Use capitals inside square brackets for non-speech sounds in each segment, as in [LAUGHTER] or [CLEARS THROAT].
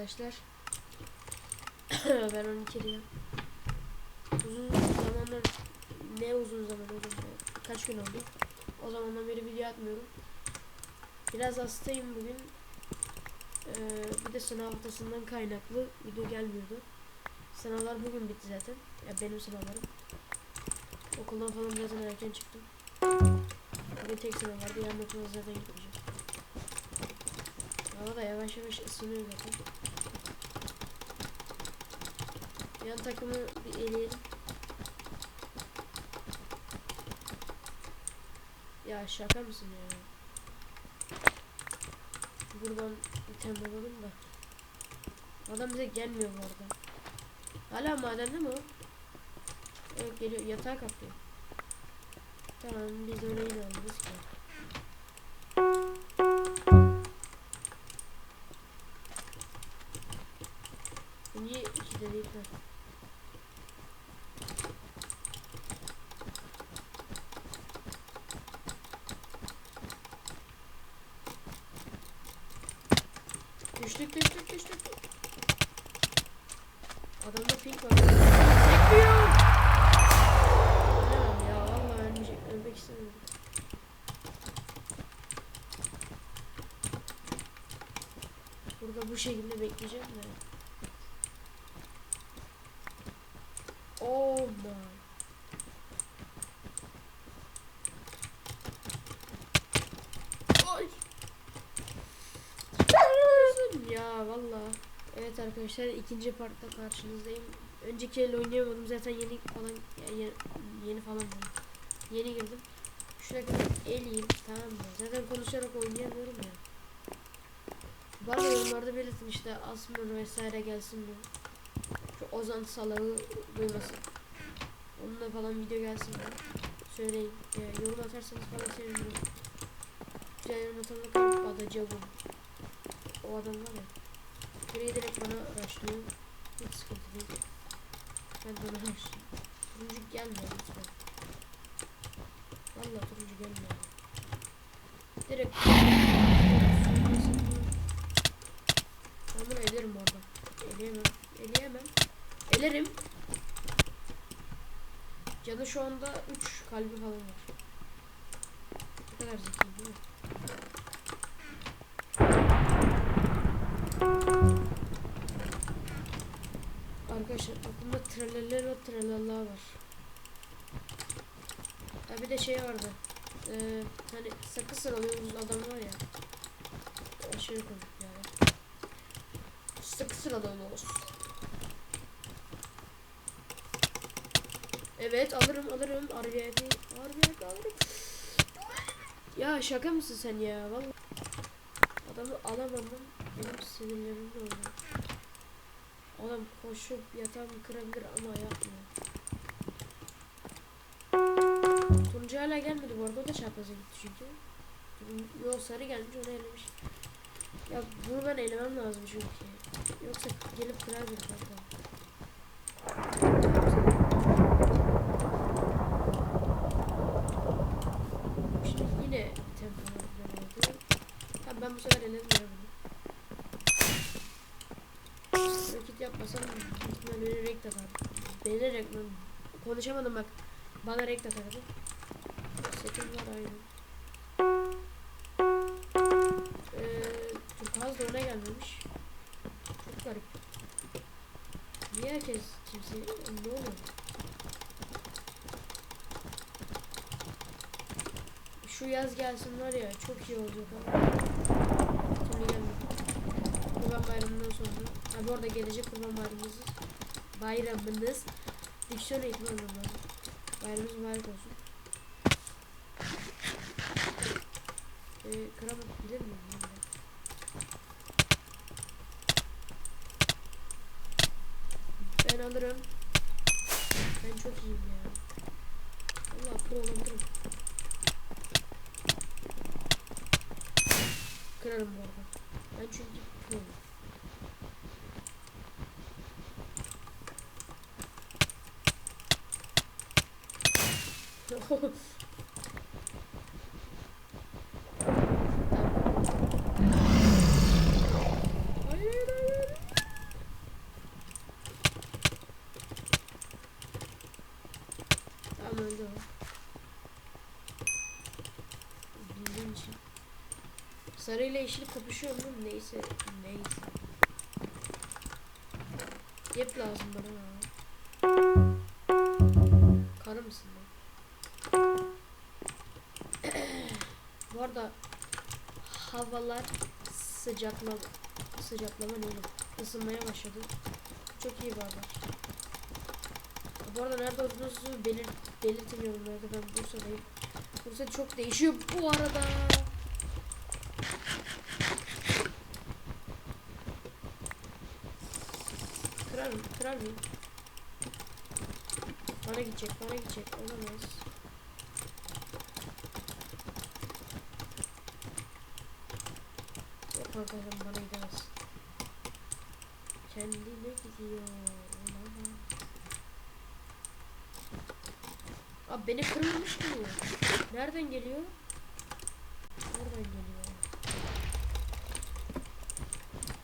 Arkadaşlar [CLEARS THROAT] ben 12'liyim. Uzun zamanlar ne uzun zaman ya? Kaç gün oldu? O zamandan beri video atmıyorum. Biraz hastayım bugün. Ee, bir de sınav haftasından kaynaklı video gelmiyordu. Sınavlar bugün bitti zaten. Ya benim sınavlarım. Okuldan falan zaten erken çıktım. Bugün tek sınav vardı. Yarın okula zaten gitmeyeceğim. Hava da yavaş yavaş ısınıyor zaten. Yan takımı bir eleyelim. Ya şaka mısın ya? Buradan item alalım da. Adam bize gelmiyor bu arada. Hala madende mi o? Evet geliyor yatağa kaplıyor. Tamam biz onu yine alırız ki. Niye iki de değil ha? Düştük düştük düştük. Adamda pink var. Çekmiyor. Ölemem ya vallahi ölmeyecek. Ölmek istemiyorum. Burada bu şekilde bekleyeceğim de. Oh my. Ay. Ya valla. Evet arkadaşlar ikinci partta karşınızdayım. Önceki el oynayamadım zaten yeni falan ya yeni, falan dedim. Yeni girdim. Şuraya kadar eleyim tamam mı? Zaten konuşarak oynayamıyorum ya. Bana yorumlarda belirtin işte Asmur vesaire gelsin mi? Şu Ozan Salah'ı duymasın. Onunla falan video gelsin mi? Söyleyin. Ee, yorum atarsanız falan sevinirim. Güzel yorum atanla kalp adacağım. O adam var ya. Gri direkt bana rushlıyor. Hiç sıkıntı değil. Ben de ona rushlayayım. Turuncu gelmiyor lütfen. Valla turuncu gelmiyor. Direkt ben bunu elerim orada. Eleyemem. Eleyemem. Elerim. Canı şu anda 3 kalbi falan var. Ne kadar zeki değil mi? Arkadaşlar aklımda traleller ve tralala var. Ha bir de şey vardı. Ee, hani sakız sıralıyoruz adam var ya. Aşırı komik yani. Sakız sıralıyoruz. Evet alırım alırım. RVIP. RVIP alırım. Ya şaka mısın sen ya? Vallahi adamı alamadım. Benim sinirlerim oldu. Adam koşup yatağımı kırabilir ama yapmıyor. Turuncu hala gelmedi bu arada o da çarpıza gitti çünkü. Yo sarı gelmiş onu elemiş. Ya bunu ben elemem lazım çünkü. Yoksa gelip kırar bir kanka. Şimdi yine tempo oldu. Tamam ben bu sefer eledim ya bunu. Hareket yapmasam ihtimalle beni renk atar. Beni renk konuşamadım bak. Bana renk atardı. Setim var aynı. Ee, Turkuaz da ona gelmemiş. Çok garip. Niye herkes kimse ne oluyor? Şu yaz gelsin var ya çok iyi olacak ama. Şimdi gelmedi. Bayramından sonra. Ha bu arada gelecek kurban bayramımız. Bayramınız. Diksiyon eğitimi almam lazım. Bayramımız mübarek olsun. Ee, kıramak bilir miyim? ben alırım. Ben çok iyiyim ya. Allah pro olabilirim. Kırarım bu arada. Ben çünkü pro'yum. Sarı ile yeşil kapışıyor mu? Neyse, neyse. Yep lazım bana. Karı mısın lan? Bu arada havalar sıcaklama sıcaklama oğlum? Isınmaya başladı. Çok iyi bir haber. Bu arada nerede olduğunuzu belir belirtin yorumlarda. Ben Bursa'dayım. Bursa çok değişiyor bu arada. Kırar mı? Kırar mıyım? Bana gidecek, bana gidecek. Olamaz. Arkadaşım bana gidemez. Kendine gidiyor. Abi beni kırmamış mı? Nereden geliyor? Oradan geliyor.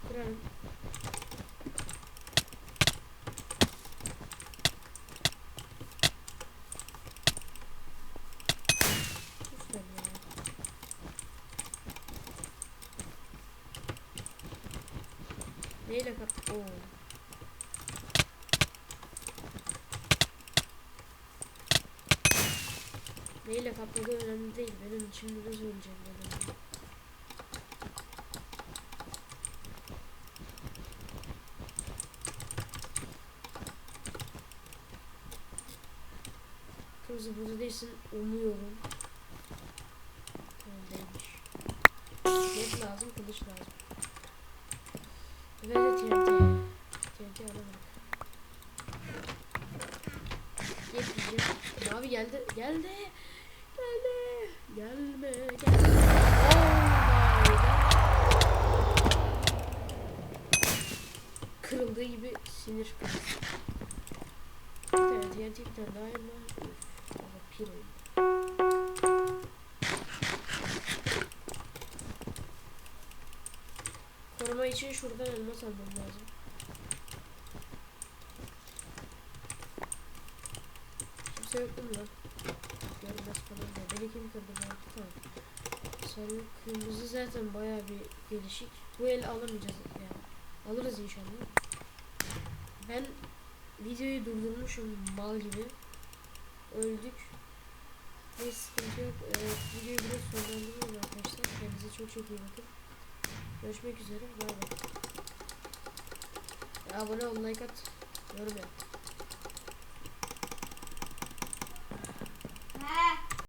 Kırarım. Lütfen ya. Neyle kap? Oo. Neyle kapladığı önemli değil. Benim şimdi de söyleyeceğim önemli. Kırmızı burada değilsin. Umuyorum. Değilmiş. Net lazım, kılıç lazım. Ve de TNT. TNT alamadık. Yetmeyecek. Mavi geldi. Geldi. Geldi. Gelme. Gelme. Oh. Kırıldığı gibi sinir krizi. Bir tane TNT bir tane daha. Üf. Ama pir oldu. Koruma için şuradan elmas almam lazım. Kimse yok mi lan? Görmez falan da. Beni kim kırdı ben? Tamam. Sarı kırmızı zaten baya bir gelişik. Bu el alamayacağız yani. Alırız inşallah. Ben videoyu durdurmuşum mal gibi. Öldük. Neyse sıkıntı yok. Evet, videoyu biraz sonlandırıyoruz arkadaşlar. Kendinize çok çok iyi bakın. Görüşmek üzere. Bay bay. Abone ol, like at, yorum yap.